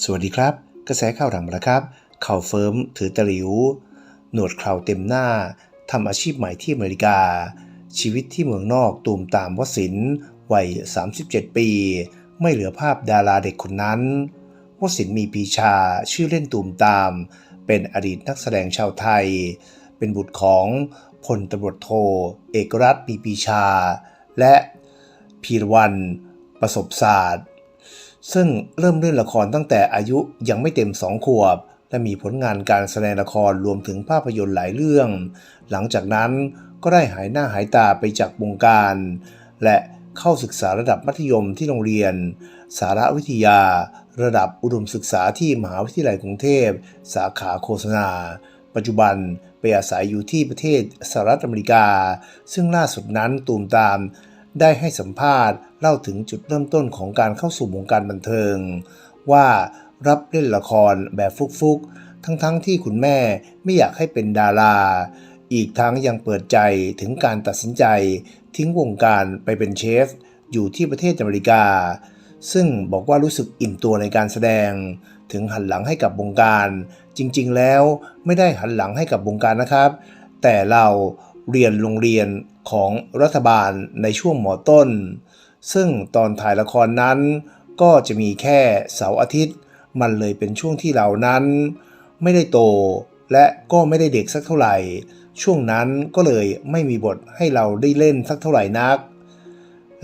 สวัสดีครับ กระแสข่าวดังมาแล้วครับข่าวเฟิร์มถือตะหลิว หนวดคราเต็มหน้าทำอาชีพใหม่ที่อเมริกา ชีวิตที่เมืองนอกตูมตามวสินวัย 37 ปี ไม่เหลือภาพดาราเด็กคนนั้นวสินมีปีชาชื่อเล่นตูมตาม เป็นอดีตนักแสดงชาวไทย เป็นบุตรของพลตำรวจโท เอกรัฐมีปีชา และพีรวันประสบศาสตร์ ซึ่งเริ่มเล่นละครตั้งแต่อายุยังไม่เต็มสองขวบ และมีผลงานการแสดงละครรวมถึงภาพยนตร์หลายเรื่อง หลังจากนั้นก็ได้หายหน้าหายตาไปจากวงการ และเข้าศึกษาระดับมัธยมที่โรงเรียน สารวิทยา ระดับอุดมศึกษาที่มหาวิทยาลัยกรุงเทพ สาขาโฆษณา ปัจจุบันไปอาศัยอยู่ที่ประเทศสหรัฐอเมริกา ซึ่งล่าสุดนั้นตูมตาม ได้ให้สัมภาษณ์เล่าถึงจุดเริ่มต้นของการเข้าสู่วงการบันเทิง ว่ารับเล่นละครแบบฟุกๆ ทั้งๆทที่คุณแม่ไม่อยากให้เป็นดารา อีกทั้งยังเปิดใจถึงการตัดสินใจ ทิ้งวงการไปเป็นเชฟ อยู่ที่ประเทศอเมริกา ซึ่งบอกว่ารู้สึกอิ่มตัวในการแสดง ถึงหันหลังให้กับวงการ จริงๆแล้วไม่ได้หันหลังให้กับวงการนะครับ แต่เรา เรียนโรงเรียนของรัฐบาลในช่วงหมอต้น ซึ่งตอนถ่ายละครนั้น ก็จะมีแค่เสาร์อาทิตย์ มันเลยเป็นช่วงที่เรานั้น ไม่ได้โตและก็ไม่ได้เด็กสักเท่าไหร่ ช่วงนั้นก็เลยไม่มีบทให้เราได้เล่นสักเท่าไหร่นัก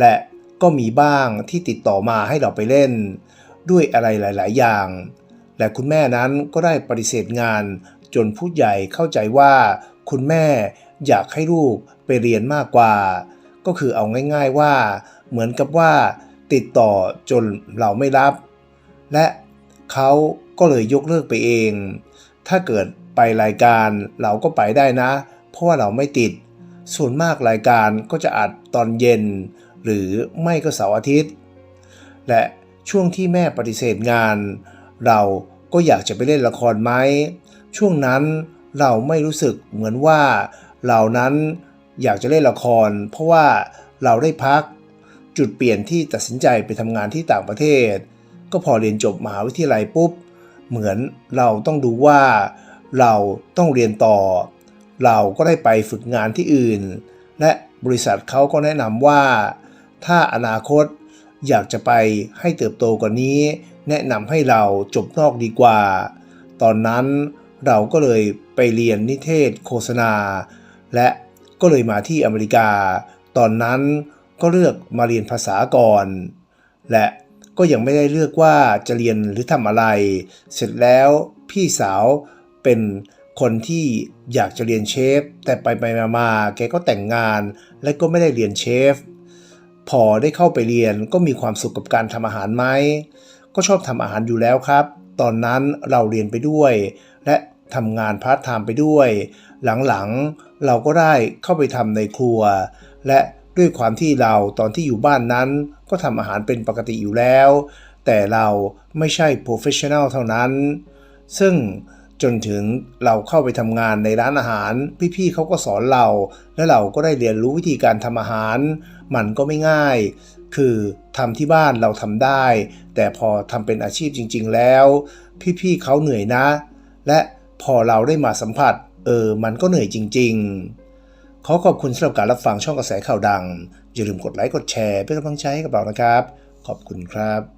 และก็มีบ้างที่ติดต่อมาให้เราไปเล่น ด้วยอะไรหลาย ๆ อย่าง และคุณแม่นั้นก็ได้ปฏิเสธงานจนผู้ใหญ่เข้าใจว่าคุณแม่ อยากให้ลูกไปเรียนมากกว่า ก็คือเอาง่ายๆว่า เหมือนกับว่า ติดต่อจนเราไม่รับ และเขาก็เลยยกเลิกไปเอง ถ้าเกิดไปรายการเราก็ไปได้นะ เพราะว่าเราไม่ติด ส่วนมากรายการก็จะอัดตอนเย็น หรือไม่ก็เสาร์อาทิตย์ และช่วงที่แม่ปฏิเสธงาน เราก็อยากจะไปเล่นละครไหมช่วงนั้นเราไม่รู้สึกเหมือนว่า เรานั้นอยากจะเล่นละคร เพราะว่าเราได้พักจุดเปลี่ยนที่ตัดสินใจไปทำงานที่ต่างประเทศ ก็พอเรียนจบมหาวิทยาลัยปุ๊บ เหมือนเราต้องดูว่าเราต้องเรียนต่อ เราก็ได้ไปฝึกงานที่อื่น และบริษัทเขาก็แนะนำว่า ถ้าอนาคตอยากจะไปให้เติบโตกว่านี้ แนะนำให้เราจบนอกดีกว่า ตอนนั้นเราก็เลยไปเรียนนิเทศโฆษณา และก็เลยมาที่อเมริกา ตอนนั้นก็เลือกมาเรียนภาษาก่อน และก็ยังไม่ได้เลือกว่าจะเรียนหรือทำอะไร เสร็จแล้วพี่สาวเป็นคนที่อยากจะเรียนเชฟ แต่ไปไปมามาๆแกก็แต่งงาน และก็ไม่ได้เรียนเชฟ พอได้เข้าไปเรียนก็มีความสุขกับการทำอาหารไหม ก็ชอบทำอาหารอยู่แล้วครับ ตอนนั้นเราเรียนไปด้วย และทำงานพาร์ทไทม์ไปด้วย หลังๆ เราก็ได้เข้าไปทำในครัว และด้วยความที่เราตอนที่อยู่บ้านนั้นก็ทำอาหารเป็นปกติอยู่แล้ว แต่เราไม่ใช่โปรเฟชชั่น a ลเท่านั้น ซึ่งจนถึงเราเข้าไปทำงานในร้านอาหาร พี่ๆเขาก็สอนเรา และเราก็ได้เรียนรู้วิธีการทำอาหาร มันก็ไม่ง่าย คือทำที่บ้านเราทำได้ แต่พอทำเป็นอาชีพจริง ๆ แล้ว พี่ๆเขาเหนื่อยนะ และพอเราได้มาสัมผัส เออ มันก็เหนื่อยจริง ๆ ขอขอบคุณสำหรับการรับฟังช่องกระแสข่าวดัง อย่าลืมกดไลค์กดแชร์เป็นกำลังใจให้กับเรานะครับ ขอบคุณครับ